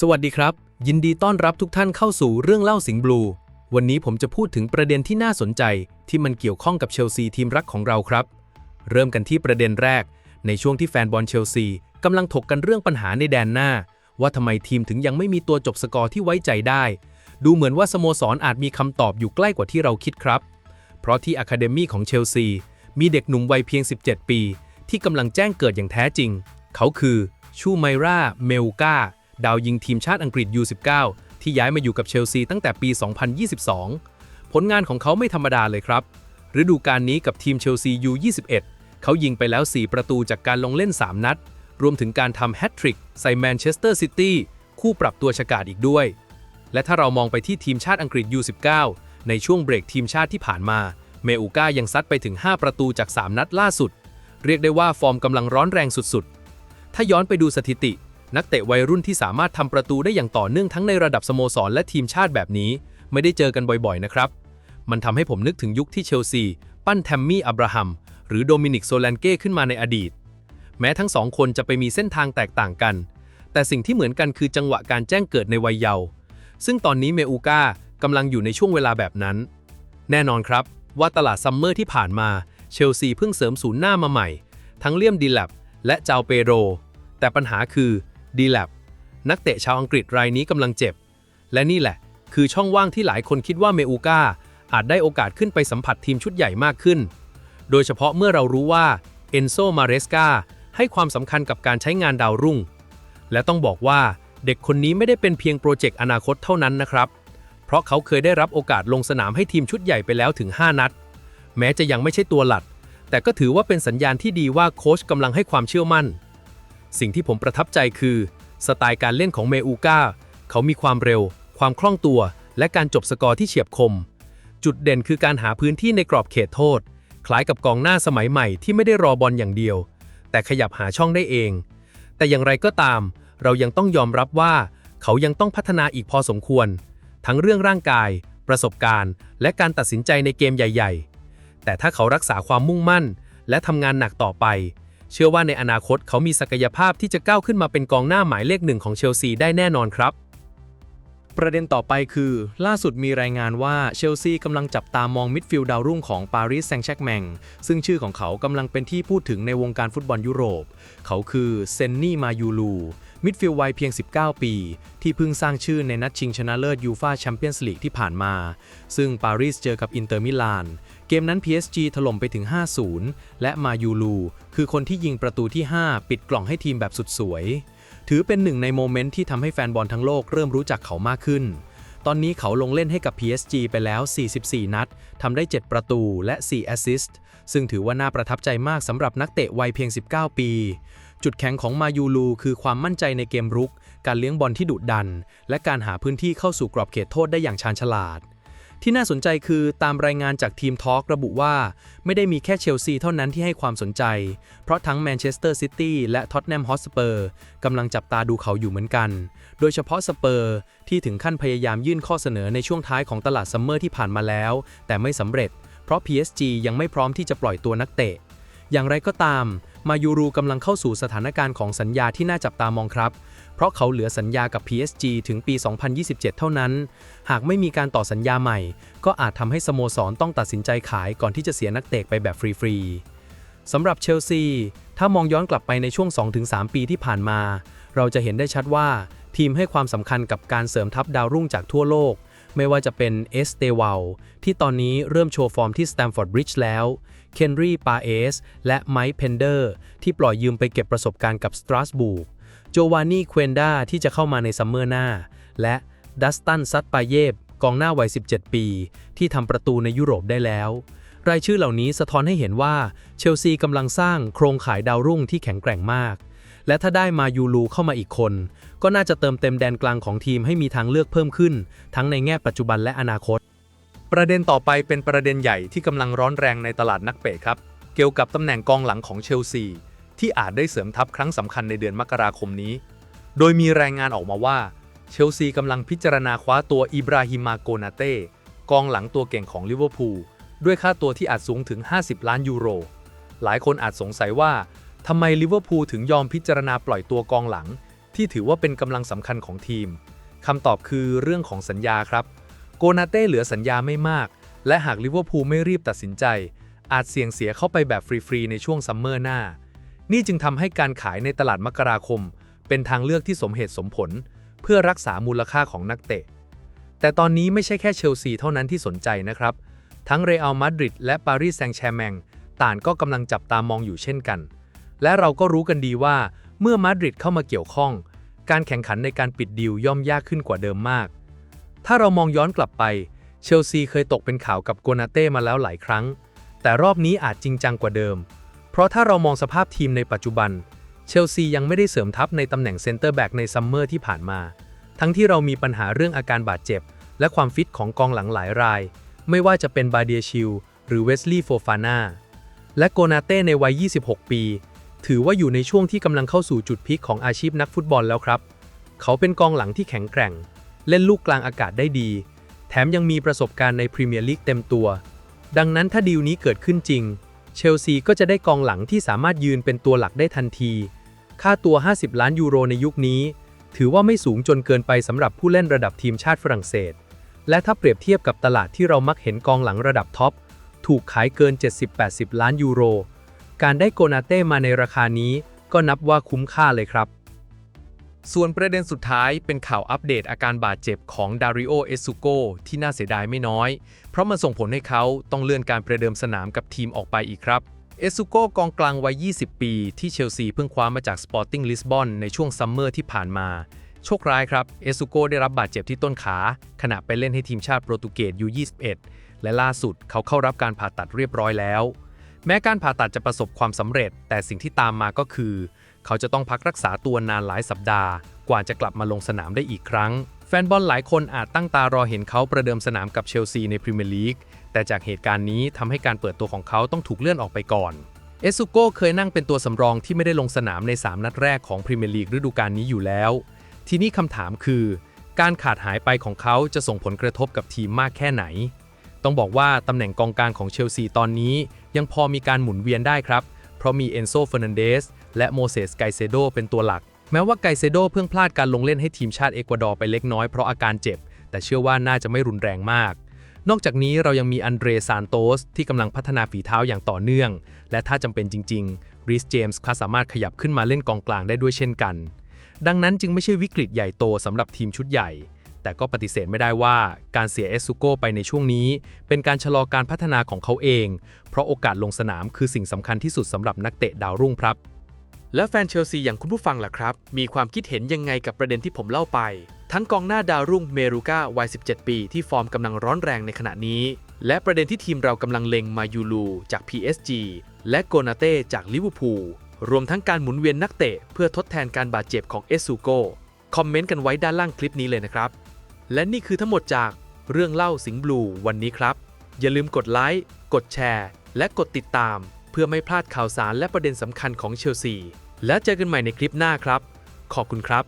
สวัสดีครับ ยินดีต้อนรับทุกท่านเข้าสู่เรื่องเล่าสิงห์บลู วันนี้ผมจะพูดถึงประเด็นที่น่าสนใจ ที่มันเกี่ยวข้องกับเชลซีทีมรักของเราครับ เริ่มกันที่ประเด็นแรก ในช่วงที่แฟนบอลเชลซีกำลังถกกันเรื่องปัญหาในแดนหน้า ว่าทำไมทีมถึงยังไม่มีตัวจบสกอร์ที่ไว้ใจได้ ดูเหมือนว่าสโมสรอาจมีคำตอบอยู่ใกล้กว่าที่เราคิดครับ เพราะที่อะคาเดมี่ของเชลซีมีเด็กหนุ่มวัยเพียง 17 ปี ที่กำลังแจ้งเกิดอย่างแท้จริง เขาคือชูไมราเมลกา ดาวยิงทีมชาติอังกฤษ U19 ที่ย้ายมาอยู่กับเชลซีตั้งแต่ปี 2022 ผลงานของเขาไม่ธรรมดาเลยครับ ฤดูกาลนี้กับทีมเชลซี U21 เขายิงไปแล้ว 4 ประตูจากการลงเล่น 3 นัด รวมถึงการทำแฮตทริกใส่แมนเชสเตอร์ซิตี้คู่ปรับตัวฉกาจอีกด้วย และถ้าเรามองไปที่ทีมชาติอังกฤษ U19 ในช่วงเบรกทีมชาติที่ผ่านมา เมอูก้ายังซัดไปถึง 5 ประตูจาก 3 นัดล่าสุด เรียกได้ว่าฟอร์มกำลังร้อนแรงสุดๆ ถ้าย้อนไปดูสถิติ นักเตะวัยรุ่นที่สามารถทำประตูได้อย่างต่อเนื่องทั้งในระดับสโมสรและทีมชาติแบบนี้ ไม่ได้เจอกันบ่อยๆนะครับ มันทำให้ผมนึกถึงยุคที่เชลซี ปั้นแทมมี่อับราฮัม หรือโดมินิกโซแลนเก้ขึ้นมาในอดีต แม้ทั้งสองคนจะไปมีเส้นทางแตกต่างกัน แต่สิ่งที่เหมือนกันคือจังหวะการแจ้งเกิดในวัยเยาว์ซึ่งตอนนี้เมอูก้ากำลังอยู่ในช่วงเวลาแบบนั้น แน่นอนครับว่าตลาดซัมเมอร์ที่ผ่านมาเชลซีเพิ่งเสริมศูนย์หน้ามาใหม่ ทั้งเลียมดีแลบและเจ้าเปโรแต่ปัญหาคือ ดีแลบนักเตะชาวอังกฤษรายนี้กำลังเจ็บ และนี่แหละ คือช่องว่างที่หลายคนคิดว่าเมอูกาอาจได้โอกาสขึ้นไปสัมผัสทีมชุดใหญ่มากขึ้น โดยเฉพาะเมื่อเรารู้ว่าเอนโซมาเรสกาให้ความสำคัญกับการใช้งานดาวรุ่ง และต้องบอกว่าเด็กคนนี้ไม่ได้เป็นเพียงโปรเจกต์อนาคตเท่านั้นนะครับ เพราะเขาเคยได้รับโอกาสลงสนามให้ทีมชุดใหญ่ไปแล้วถึง 5 นัด แม้จะยังไม่ใช่ตัวหลัก แต่ก็ถือว่าเป็นสัญญาณที่ดีว่าโค้ชกำลังให้ความเชื่อมั่น สิ่งที่ผมประทับใจคือ สไตล์การเล่นของเมอูก้าเขามีความเร็ว ความคล่องตัว และการจบสกอร์ที่เฉียบคม จุดเด่นคือการหาพื้นที่ในกรอบเขตโทษ คล้ายกับกองหน้าสมัยใหม่ที่ไม่ได้รอบอลอย่างเดียว แต่ขยับหาช่องได้เอง แต่อย่างไรก็ตาม เรายังต้องยอมรับว่า เขายังต้องพัฒนาอีกพอสมควร ทั้งเรื่องร่างกาย ประสบการณ์ และการตัดสินใจในเกมใหญ่ ๆ แต่ถ้าเขารักษาความมุ่งมั่น และทำงานหนักต่อไป เชื่อว่าในอนาคตเขามีศักยภาพที่จะก้าวขึ้นมาเป็นกองหน้าหมายเลขหนึ่งของเชลซีได้แน่นอนครับ ประเด็นต่อไปคือ ล่าสุดมีรายงานว่าเชลซีกำลังจับตามองมิดฟิลด์ดาวรุ่งของปารีสแซงต์แชร์กแมงซึ่งชื่อของเขากำลังเป็นที่พูดถึงในวงการฟุตบอลยุโรป เขาคือเซนนี่มายูลูมิดฟิลด์วัยเพียง 19 ปี ที่เพิ่งสร้างชื่อในนัดชิงชนะเลิศยูฟาแชมเปี้ยนส์ลีกที่ผ่านมา ซึ่งปารีสเจอกับอินเตอร์มิลาน เกมนั้น PSG ถล่มไปถึง 5-0 และมายูลู คือคนที่ยิงประตูที่ 5 ปิดกล่องให้ทีมแบบสุดสวย ถือเป็นหนึ่งในโมเมนต์ที่ทำให้แฟนบอลทั้งโลกเริ่มรู้จักเขามากขึ้น ตอนนี้เขาลงเล่นให้กับ PSG ไปแล้ว 44 นัด ทำได้ 7 ประตูและ 4 แอสซิสต์ ซึ่งถือว่าน่าประทับใจมากสำหรับนักเตะวัยเพียง 19 ปี จุดแข็งของมายูลูคือความมั่นใจในเกมรุก การเลี้ยงบอลที่ดุดัน และการหาพื้นที่เข้าสู่กรอบเขตโทษได้อย่างชาญฉลาด ที่น่าสนใจคือตามรายงานจากทีมทอล์กระบุว่า ไม่ได้มีแค่เชลซีเท่านั้นที่ให้ความสนใจ เพราะทั้งแมนเชสเตอร์ซิตี้และท็อตแนมฮอสเปอร์กำลังจับตาดูเขาอยู่เหมือนกัน โดยเฉพาะสเปอร์ที่ถึงขั้นพยายามยื่นข้อเสนอในช่วงท้ายของตลาดซัมเมอร์ที่ผ่านมาแล้ว แต่ไม่สำเร็จ เพราะ PSG ยังไม่พร้อมที่จะปล่อยตัวนักเตะ อย่างไรก็ตาม มายูรูกำลังเข้าสู่สถานการณ์ของสัญญาที่น่าจับตามองครับ เพราะเขาเหลือสัญญากับ PSG ถึงปี 2027 เท่านั้น หากไม่มีการต่อสัญญาใหม่ ก็อาจทำให้สโมสรต้องตัดสินใจขายก่อนที่จะเสียนักเตะไปแบบฟรีๆสำหรับเชลซี ถ้ามองย้อนกลับไปในช่วง 2-3 ปีที่ผ่านมา เราจะเห็นได้ชัดว่าทีมให้ความสำคัญกับการเสริมทัพดาวรุ่งจากทั่วโลก ไม่ว่าจะเป็นเอสเตวาลที่ตอนนี้เริ่มโชว์ฟอร์มที่สแตมฟอร์ดบริดจ์แล้วเคนรีปาเอสและไมค์เพนเดอร์ที่ปล่อยยืมไปเก็บประสบการณ์กับสตราสบูร์กโจวานนี่เควนดาที่จะเข้ามาในซัมเมอร์หน้า และดัสตันซัตปาเยบกองหน้าวัย 17 ปี ที่ทำประตูในยุโรปได้แล้ว รายชื่อเหล่านี้สะท้อนให้เห็นว่าเชลซีกำลังสร้างโครงข่ายดาวรุ่งที่แข็งแกร่งมาก และถ้าได้มายูลูเข้ามาอีกคน ก็น่าจะเติมเต็มแดนกลางของทีมให้มีทางเลือกเพิ่มขึ้น ทั้งในแง่ปัจจุบันและอนาคต ประเด็นต่อไปเป็นประเด็นใหญ่ที่กำลังร้อนแรงในตลาดนักเตะครับ เกี่ยวกับตำแหน่งกองหลังของเชลซี ที่อาจได้เสริมทัพครั้งสำคัญในเดือนมกราคมนี้ โดยมีรายงานออกมาว่า เชลซีกำลังพิจารณาคว้าตัวอิบราฮิมาโกนาเต้กองหลังตัวเก่งของลิเวอร์พูลด้วยค่าตัวที่อาจสูงถึง 50 ล้านยูโร หลายคนอาจสงสัยว่า ทำไมลิเวอร์พูลถึงยอมพิจารณาปล่อยตัวกองหลัง ที่ถือว่าเป็นกำลังสำคัญของทีมคำตอบคือเรื่องของสัญญาครับ โกนาเต้เหลือสัญญาไม่มาก และหากลิเวอร์พูลไม่รีบตัดสินใจ อาจเสี่ยงเสียเข้าไปแบบฟรี ๆ ในช่วงซัมเมอร์หน้า นี่จึงทำให้การขายในตลาดมกราคม เป็นทางเลือกที่สมเหตุสมผล เพื่อรักษามูลค่าของนักเตะ แต่ตอนนี้ไม่ใช่แค่เชลซีเท่านั้นที่สนใจนะครับ ทั้งเรอัลมาดริดและปารีสแซงต์แชร์แมงต่างก็กำลังจับตามองอยู่เช่นกัน และเราก็รู้กันดีว่า เมื่อมาดริดเข้ามาเกี่ยวข้อง การแข่งขันในการปิดดีลย่อมยากขึ้นกว่าเดิมมาก ถ้าเรามองย้อนกลับไป เชลซีเคยตกเป็นข่าวกับโกนาเต้มาแล้วหลายครั้ง แต่รอบนี้อาจจริงจังกว่าเดิม เพราะถ้าเรามองสภาพทีมในปัจจุบัน เชลซียังไม่ได้เสริมทัพในตำแหน่งเซนเตอร์แบ็กในซัมเมอร์ที่ผ่านมา ทั้งที่เรามีปัญหาเรื่องอาการบาดเจ็บ และความฟิตของกองหลังหลายราย ไม่ว่าจะเป็นบาเดียชิลหรือเวสลีย์โฟฟาน่าและโกนาเต้ในวัย 26 ปี ถือว่าอยู่ในช่วงที่กำลังเข้าสู่จุดพีคของอาชีพนักฟุตบอลแล้วครับ เขาเป็นกองหลังที่แข็งแกร่ง เล่นลูกกลางอากาศได้ดี แถมยังมีประสบการณ์ในพรีเมียร์ลีกเต็มตัว ดังนั้นถ้าดีลนี้เกิดขึ้นจริง เชลซีก็จะได้กองหลังที่สามารถยืนเป็นตัวหลักได้ทันที ค่าตัว 50 ล้านยูโรในยุคนี้ ถือว่าไม่สูงจนเกินไปสำหรับผู้เล่นระดับทีมชาติฝรั่งเศส และถ้าเปรียบเทียบกับตลาดที่เรามักเห็นกองหลังระดับท็อปถูกขายเกิน 70-80 ล้านยูโร การได้โกนาเต้มาในราคานี้ก็นับว่าคุ้มค่าเลยครับ ส่วนประเด็นสุดท้ายเป็นข่าวอัปเดตอาการบาดเจ็บของดาริโอเอสุโกที่น่าเสียดายไม่น้อย เพราะมันส่งผลให้เขาต้องเลื่อนการประเดิมสนามกับทีมออกไปอีกครับเอสุโกกองกลางวัย 20 ปี ที่เชลซีเพิ่งคว้ามาจากสปอร์ติ้งลิสบอนในช่วงซัมเมอร์ที่ผ่านมา โชคร้ายครับ เอสุโกได้รับบาดเจ็บที่ต้นขา ขณะไปเล่นให้ทีมชาติโปรตุเกสยู21และล่าสุดเขาเข้ารับการผ่าตัดเรียบร้อยแล้ว แม้การผ่าตัดจะประสบความสำเร็จ แต่สิ่งที่ตามมาก็คือ เขาจะต้องพักรักษาตัวนานหลายสัปดาห์ กว่าจะกลับมาลงสนามได้อีกครั้ง แฟนบอลหลายคนอาจตั้งตารอเห็นเขาประเดิมสนามกับเชลซีในพรีเมียร์ลีกแต่จากเหตุการณ์นี้ทำให้การเปิดตัวของเขาต้องถูกเลื่อนออกไปก่อนเอสุโกเคยนั่งเป็นตัวสำรองที่ไม่ได้ลงสนามใน 3 นัดแรกของพรีเมียร์ลีกฤดูกาลนี้อยู่แล้ว ทีนี้คำถามคือ การขาดหายไปของเขาจะส่งผลกระทบกับทีมมากแค่ไหน ต้องบอกว่าตำแหน่งกองกลางของเชลซีตอนนี้ ยังพอมีการหมุนเวียนได้ครับ เพราะมีเอนโซเฟอร์นันเดสและโมเสสไกเซโดเป็นตัวหลัก แม้ว่าไกเซโดเพิ่งพลาดการลงเล่นให้ทีมชาติเอกวาดอร์ไปเล็กน้อยเพราะอาการเจ็บ แต่เชื่อว่าน่าจะไม่รุนแรงมาก นอกจากนี้เรายังมีอันเดรซานโตสที่กำลังพัฒนาฝีเท้าอย่างต่อเนื่อง และถ้าจำเป็นจริงๆรีสเจมส์ก็สามารถขยับขึ้นมาเล่นกองกลางได้ด้วยเช่นกัน ดังนั้นจึงไม่ใช่วิกฤตใหญ่โตสำหรับทีมชุดใหญ่ แต่ก็ปฏิเสธไม่ได้ว่าการเสียเอสซุโกไปในช่วงนี้ เป็นการชะลอการพัฒนาของเขาเอง เพราะโอกาสลงสนามคือสิ่งสำคัญที่สุดสำหรับนักเตะดาวรุ่งครับ และแฟนเชลซีอย่างคุณผู้ฟังล่ะครับ มีความคิดเห็นยังไงกับประเด็นที่ผมเล่าไป ทั้งกองหน้าดาวรุ่งเมรูกาวัย 17 ปี ที่ฟอร์มกำลังร้อนแรงในขณะนี้ และประเด็นที่ทีมเรากำลังเล็งมายูลูจาก PSG และโกนาเต้จากลิเวอร์พูลรวมทั้งการหมุนเวียนนักเตะเพื่อทดแทนการบาดเจ็บของเอสซูโกคอมเมนต์กันไว้ด้านล่างคลิปนี้เลยนะครับ และนี่คือทั้งหมดจากเรื่องเล่าสิงห์บลูวันนี้ครับ อย่าลืมกดไลค์ กดแชร์ และกดติดตาม เพื่อไม่พลาดข่าวสารและประเด็นสำคัญของเชลซี แล้วเจอกันใหม่ในคลิปหน้าครับ ขอบคุณครับ